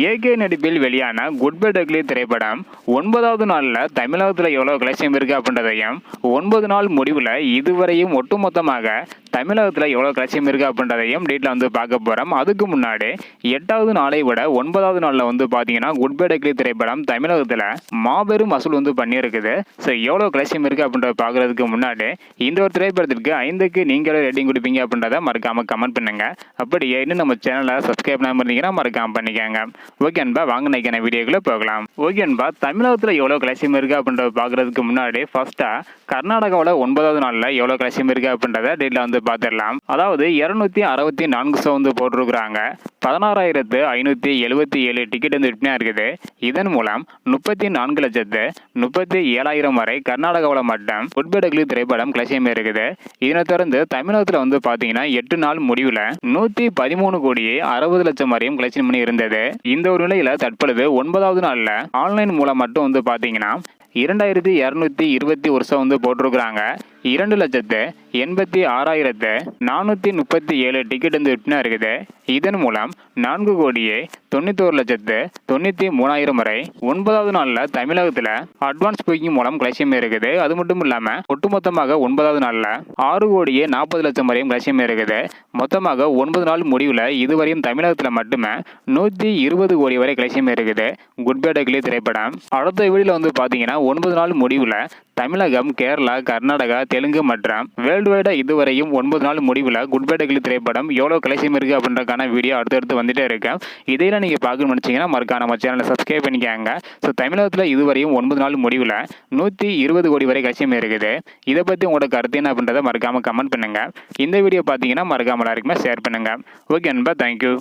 AK நடிப்பில் வெளியான good bye டக்லி திரைப்படம் ஒன்பதாவது நாளில் தமிழகத்தில் எவ்வளோ கலெக்ஷன் இருக்குது அப்படின்றதையும் ஒன்பது நாள் முடிவில் இதுவரையும் ஒட்டுமொத்தமாக தமிழகத்தில் எவ்வளோ கலெக்ஷன் இருக்குது அப்படின்றதையும் டேட்டில் வந்து பார்க்க போகிறோம் அதுக்கு முன்னாடி எட்டாவது நாளை விட ஒன்பதாவது நாளில் வந்து பார்த்தீங்கன்னா குட் பை டக்லி திரைப்படம் தமிழகத்தில் மாபெரும் வசூல் வந்து பண்ணியிருக்குது. ஸோ எவ்வளோ கலெக்ஷன் இருக்குது அப்படின்றத பார்க்குறதுக்கு முன்னாடி இந்த ஒரு திரைப்படத்திற்கு ஐந்துக்கு நீங்களே ரேட்டிங் கொடுப்பீங்க அப்படின்றத மறக்காமல் கமெண்ட் பண்ணுங்க. அப்படியே இன்னும் நம்ம சேனலை சப்ஸ்கிரைப் பண்ணாமல் இருந்தீங்கன்னா மறக்காமல் பண்ணிக்கோங்க. ஓகே அன்பா வாங்க நினைக்கிற வீடியோக்குள்ளே போகலாம். ஓகே அன்பா தமிழகத்தில் எவ்வளோ கலசியம் இருக்குது அப்படின்றத பார்க்குறதுக்கு முன்னாடி ஃபர்ஸ்ட்டாக கர்நாடகாவில் ஒன்பதாவது நாளில் எவ்வளோ கலசியம் இருக்குது அப்படின்றத டேட்டில் வந்து பார்த்துடலாம். அதாவது இரநூத்தி அறுபத்தி நான்கு சோ வந்து போட்டிருக்கிறாங்க. பதினாறாயிரத்து ஐநூற்றி எழுபத்தி ஏழு டிக்கெட் வந்து விற்பனையாக இருக்குது. இதன் மூலம் முப்பத்தி நான்கு லட்சத்து முப்பத்தி ஏழாயிரம் வரை கர்நாடகாவில் மட்டும் உட்படகுலி திரைப்படம் கிளசியம் இருக்குது. இதனை தொடர்ந்து தமிழகத்தில் வந்து பார்த்தீங்கன்னா எட்டு நாள் முடிவில் நூற்றி பதிமூணு கோடியே அறுபது லட்சம் வரையும் கலெக்ஷன் பண்ணி இருந்தது. இந்த ஒரு நிலையில் தற்பொழுது ஒன்பதாவது நாளில் ஆன்லைன் மூலம் மட்டும் வந்து பார்த்தீங்கன்னா இரண்டாயிரத்தி இரநூத்தி இருபத்தி வருஷம் வந்து போட்டிருக்கிறாங்க. இரண்டு லட்சத்து எண்பத்தி ஆறாயிரத்து நானூற்றி முப்பத்தி ஏழு டிக்கெட் வந்து விற்பனை இருக்குது. இதன் மூலம் நான்கு கோடியே தொண்ணூத்தோரு லட்சத்து தொண்ணூற்றி மூணாயிரம் வரை ஒன்பதாவது நாளில் தமிழகத்தில் அட்வான்ஸ் புக்கிங் மூலம் கலெக்ஷன் இருக்குது. அது மட்டும் இல்லாமல் ஒட்டுமொத்தமாக ஒன்பதாவது நாளில் ஆறு கோடியே நாற்பது லட்சம் வரையும் கலெக்ஷன் இருக்குது. மொத்தமாக ஒன்பது நாள் முடிவில் இதுவரையும் தமிழகத்தில் மட்டுமே நூற்றி இருபது கோடி வரை கலெக்ஷன் இருக்குது. குட் பை டக்லி திரைப்படம். அடுத்த வீடியோவில் வந்து பார்த்தீங்கன்னா ஒன்பது நாள் முடிவில் தமிழகம் கேரளா கர்நாடகா தெலுங்கு மற்றும் வேர்ல்டு வைடாக இதுவரையும் ஒன்பது நாள் முடிவில் குட் பை டக்லி திரைப்படம் எவ்வளோ கலெக்ஷன் இருக்குது அப்படின்றக்கான வீடியோ அடுத்தடுத்து வந்துட்டே இருக்கேன் இதையெல்லாம் நீங்கள் பார்க்கணும்னு நினச்சிங்கன்னா மறக்காம நம்ம சேனலை சப்ஸ்கிரைப் பண்ணிக்காங்க. ஸோ தமிழகத்தில் இதுவரையும் ஒன்பது நாள் முடிவில் நூற்றி இருபது கோடி வரை கலெக்ஷன் இருக்குது. இதை பற்றி உங்களோட கருத்து என்ன அப்படின்றத மறக்காமல் கமெண்ட் பண்ணுங்கள் இந்த வீடியோ பார்த்தீங்கன்னா மறக்காமல் எல்லாருக்குமே ஷேர் பண்ணுங்கள் ஓகே அன்பா தேங்க்யூ